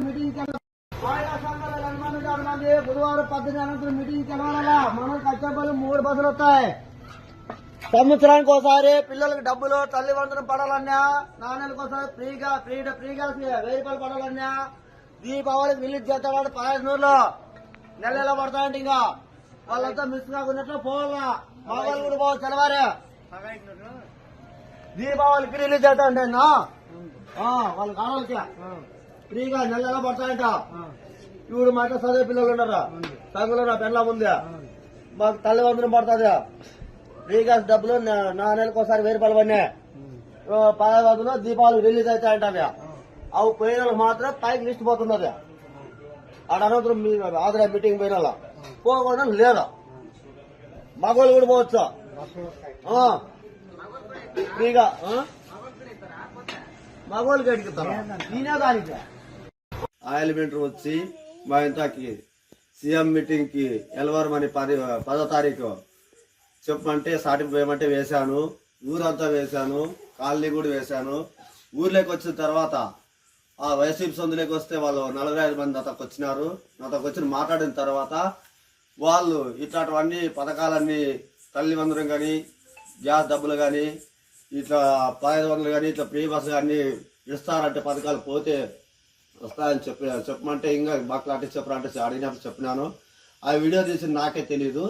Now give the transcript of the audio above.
Meeting మహిళా సంఘాల హనుమాన్ హనుమంది బుధవారం పద్దెనిమిది అనంతరం మీటింగ్ తెలవాలా మనకు కచ్చపల్లి మూడు బస్సులు వస్తాయి సంవత్సరానికి ఒకసారి పిల్లలకి డబ్బులు తల్లి వందనం పడాలన్నా నాన్నలకు ఒకసారి ఫ్రీగా ఫ్రీ ఫ్రీగా వెయ్యి రూపాయలు పడాలన్నా దీపావళికి రిలీజ్ చేస్తాడు పదహైదు నూరులో నెల నెల పడతాయంటే ఇంకా వాళ్ళంతా మిస్ కాకున్నట్లు పోవాలా మగవాళ్ళు కూడా పోవచ్చు తెలవారే దీపావళికి రిలీజ్ చేస్తా అంటే అన్నా వాళ్ళకి ఫ్రీగా నెల నెల పడతాయంట ఇప్పుడు మాట చదివే పిల్లలు ఉన్నారా? సంఘంలో పెళ్ళ ఉందా? మాకు తల్లి వందనం పడుతుందా? ఫ్రీగా డబ్బులు నా- నా నెలకు ఒకసారి వెయ్యి రూపాయలు పడినాయి పదహారు వందలు దీపావళి రిలీజ్ అవుతాయంట అవి అవి పోయిన మాత్రం పైకి లిస్ట్ పోతుంది అది ఆడ అనంతరం మీ ఆదరా మీటింగ్ పోయిన పోకుండా లేదా మగవాళ్ళు కూడా పోవచ్చు. ఫ్రీగా ఆ? మగవాళ్ళకి అడుగుతారా నేనే దానికి. ఆయిల్ వచ్చి మా ఇంతకి సీఎం మీటింగ్కి ఎలవరం అని పది పదో తారీఖు. చెప్పమంటే సాటికి పోయమంటే వేశాను. ఊరంతా వేశాను. కాలనీ కూడా వేశాను. ఊర్లోకి వచ్చిన తర్వాత ఆ వైసీపీ సొందులోకి వస్తే వాళ్ళు నలభై ఐదు మంది అతకు వచ్చినారు. అతకు వచ్చి మాట్లాడిన తర్వాత వాళ్ళు ఇట్లాంటివన్నీ పథకాలన్నీ తల్లి వందరం కానీ గ్యాస్ డబ్బులు కానీ ఇట్లా పదహైదు వందలు కానీ ఇట్లా ఫ్రీ బస్సు కానీ ఇస్తారంటే పథకాలు పోతే వస్తాయని చెప్పి చెప్పమంటే ఇంకా మాట్లాడి చెప్పరంటే అడిగినప్పుడు చెప్పినాను. ఆ వీడియో తీసి నాకే తెలియదు